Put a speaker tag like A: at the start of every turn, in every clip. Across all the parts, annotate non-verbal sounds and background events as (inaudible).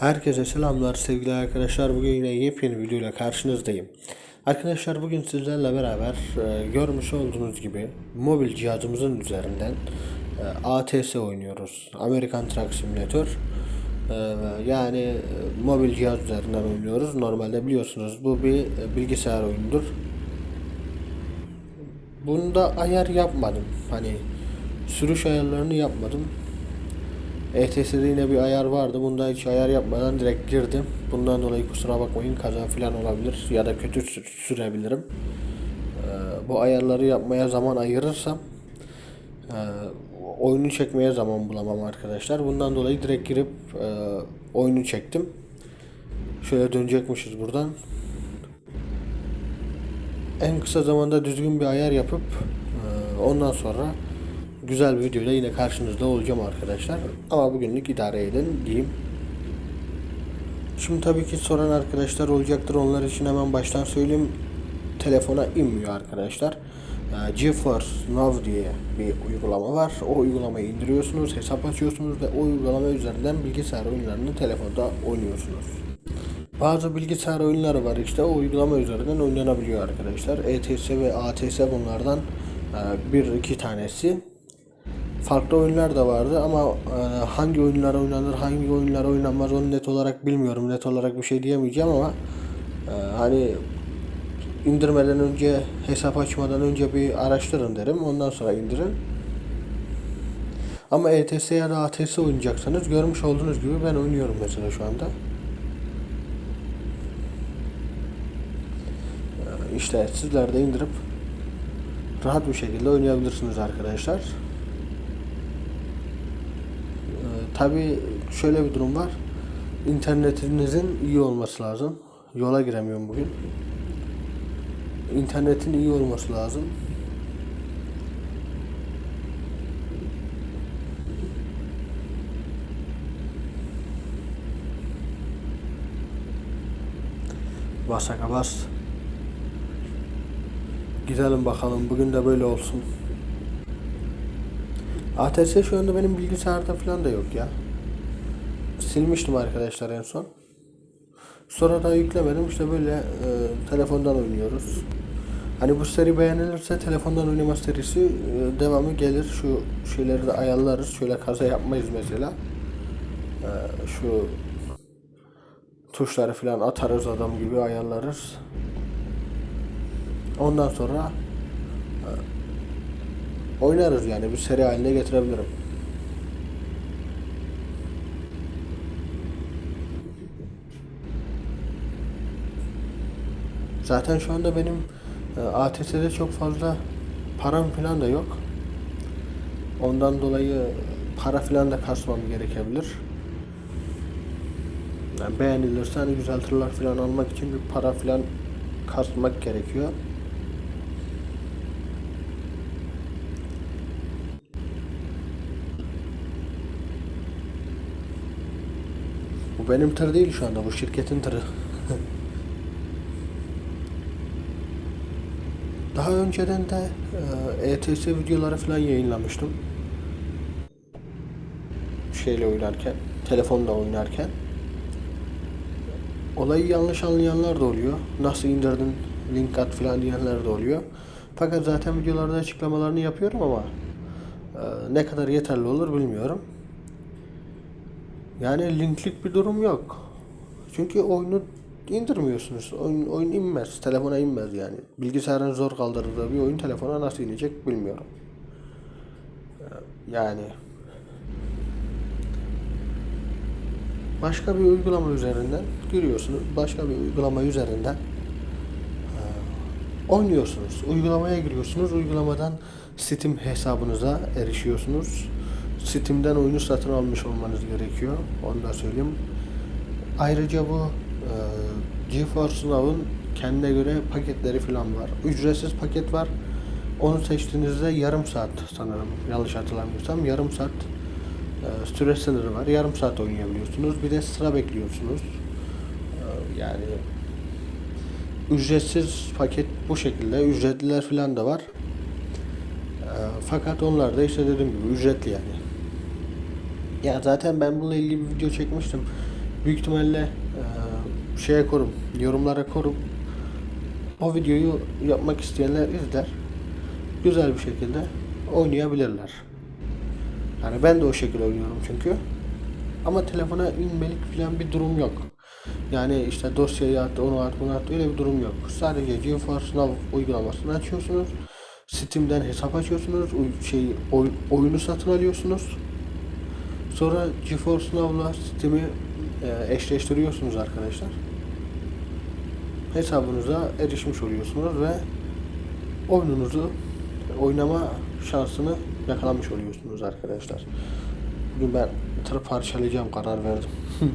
A: Herkese selamlar sevgili arkadaşlar. Bugün yine yepyeni bir videoyla karşınızdayım. Arkadaşlar bugün sizlerle beraber e, görmüş olduğunuz gibi mobil cihazımızın üzerinden e, ATS oynuyoruz. American Truck Simulator. E, yani e, mobil cihaz üzerinden oynuyoruz. Normalde biliyorsunuz bu bir e, bilgisayar oyunudur. Bunda ayar yapmadım. Hani sürüş ayarlarını yapmadım. ETS'de yine bir ayar vardı. Bunda hiç ayar yapmadan direkt girdim. Bundan dolayı kusura bakmayın kaza falan olabilir ya da kötü sü- sürebilirim. Ee, bu ayarları yapmaya zaman ayırırsam e, oyunu çekmeye zaman bulamam arkadaşlar. Bundan dolayı direkt girip e, oyunu çektim. Şöyle dönecekmişiz buradan. En kısa zamanda düzgün bir ayar yapıp e, ondan sonra güzel bir videoyla yine karşınızda olacağım arkadaşlar. Ama bugünlük idare edin diyeyim. Şimdi tabii ki soran arkadaşlar olacaktır. Onlar için hemen baştan söyleyeyim. Telefona inmiyor arkadaşlar. Ee, GeForce Now diye bir uygulama var. O uygulamayı indiriyorsunuz, hesap açıyorsunuz ve o uygulama üzerinden bilgisayar oyunlarını telefonda oynuyorsunuz. Bazı bilgisayar oyunları var işte o uygulama üzerinden oynanabiliyor arkadaşlar. ETS ve ATS bunlardan e, bir iki tanesi. Farklı oyunlar da vardı ama e, hangi oyunlar oynanır, hangi oyunlar oynanmaz onu net olarak bilmiyorum. Net olarak bir şey diyemeyeceğim ama e, hani indirmeden önce, hesap açmadan önce bir araştırın derim. Ondan sonra indirin. Ama ETS ya da ATS oynayacaksanız görmüş olduğunuz gibi ben oynuyorum mesela şu anda. E, İşte sizler de indirip rahat bir şekilde oynayabilirsiniz arkadaşlar. Tabi şöyle bir durum var. İnternetinizin iyi olması lazım. Yola giremiyorum bugün. İnternetin iyi olması lazım. Basaka bas. Gidelim bakalım. Bugün de böyle olsun. ATS şu anda benim bilgisayarda falan da yok ya. Silmiştim arkadaşlar en son. Sonra da yüklemedim. İşte böyle e, telefondan oynuyoruz. Hani bu seri beğenilirse telefondan oynama serisi e, devamı gelir. Şu şeyleri de ayarlarız. Şöyle kaza yapmayız mesela. E, şu tuşları falan atarız adam gibi ayarlarız. Ondan sonra oynarız yani bir seri haline getirebilirim. Zaten şu anda benim e, ATS'de çok fazla param falan da yok. Ondan dolayı para falan da kasmam gerekebilir. Yani beğenilirse hani güzel falan almak için bir para falan kasmak gerekiyor. Bu benim tır değil şu anda. Bu şirketin tırı. (laughs) Daha önceden de e, ETS videoları falan yayınlamıştım. Şeyle oynarken, telefonda oynarken. Olayı yanlış anlayanlar da oluyor. Nasıl indirdin, link at falan diyenler de oluyor. Fakat zaten videolarda açıklamalarını yapıyorum ama e, ne kadar yeterli olur bilmiyorum. Yani linklik bir durum yok. Çünkü oyunu indirmiyorsunuz. Oyun, oyun inmez. Telefona inmez yani. Bilgisayarın zor kaldırdığı bir oyun telefona nasıl inecek bilmiyorum. Yani başka bir uygulama üzerinden giriyorsunuz. Başka bir uygulama üzerinden e, oynuyorsunuz. Uygulamaya giriyorsunuz. Uygulamadan Steam hesabınıza erişiyorsunuz. Steam'den oyunu satın almış olmanız gerekiyor. Onu da söyleyeyim. Ayrıca bu e, GeForce Now'ın kendine göre paketleri falan var. Ücretsiz paket var. Onu seçtiğinizde yarım saat sanırım yanlış hatırlamıyorsam yarım saat e, süre sınırı var. Yarım saat oynayabiliyorsunuz. Bir de sıra bekliyorsunuz. E, yani ücretsiz paket bu şekilde. Ücretliler falan da var. E, fakat onlar da işte dediğim gibi ücretli yani. Ya zaten ben bununla ilgili bir video çekmiştim. Büyük ihtimalle e, şeye korum, yorumlara korum. O videoyu yapmak isteyenler izler. Güzel bir şekilde oynayabilirler. Yani ben de o şekilde oynuyorum çünkü. Ama telefona inmelik falan bir durum yok. Yani işte dosyayı at, onu at, bunu at öyle bir durum yok. Sadece GeForce Now uygulamasını açıyorsunuz. Steam'den hesap açıyorsunuz. Şey, oy- oyunu satın alıyorsunuz. Sonra GeForce Now'la Steam'i e, eşleştiriyorsunuz arkadaşlar. Hesabınıza erişmiş oluyorsunuz ve oyununuzu oynama şansını yakalamış oluyorsunuz arkadaşlar. Bugün ben tırı parçalayacağım karar verdim. (laughs)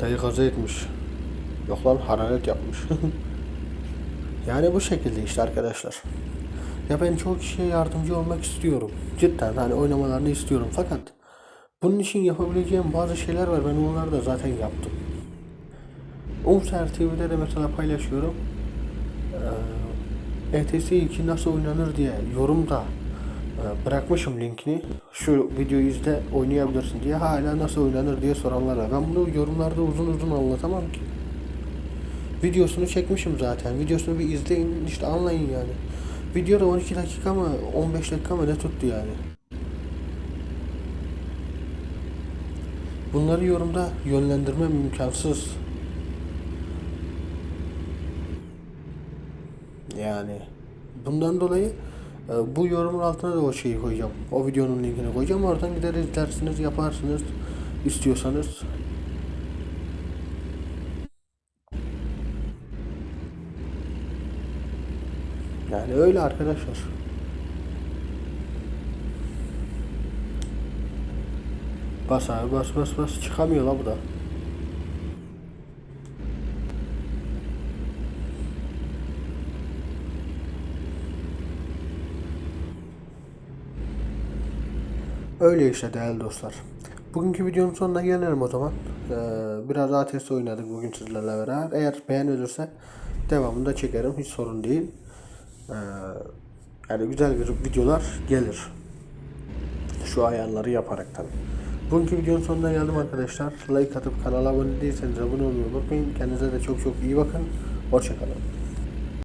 A: Dayı gaza etmiş. Yok lan hararet yapmış. (laughs) yani bu şekilde işte arkadaşlar. Ya ben çok kişiye yardımcı olmak istiyorum. Cidden hani oynamalarını istiyorum fakat bunun için yapabileceğim bazı şeyler var. Ben onları da zaten yaptım. Umser TV'de de mesela paylaşıyorum. Ee, ETS 2 nasıl oynanır diye yorumda e, bırakmışım linkini. Şu videoyu izle oynayabilirsin diye hala nasıl oynanır diye soranlar var. Ben bunu yorumlarda uzun uzun anlatamam ki. Videosunu çekmişim zaten. Videosunu bir izleyin işte anlayın yani. Video da 12 dakika mı 15 dakika mı ne tuttu yani. Bunları yorumda yönlendirmem imkansız. Yani bundan dolayı e, bu yorumun altına da o şeyi koyacağım. O videonun linkini koyacağım. Oradan gider izlersiniz, yaparsınız istiyorsanız. Yani öyle arkadaşlar. Bas abi bas bas bas çıkamıyor la bu da. Öyle işte değerli dostlar. Bugünkü videonun sonuna gelelim o zaman. Ee, biraz ATS oynadık bugün sizlerle beraber. Eğer beğenilirse devamını da çekerim. Hiç sorun değil. Ee, yani güzel bir videolar gelir. Şu ayarları yaparak tabii. Bugünkü videonun sonuna geldim arkadaşlar. Like atıp kanala abone değilseniz abone olmayı unutmayın. Kendinize de çok çok iyi bakın. Hoşçakalın.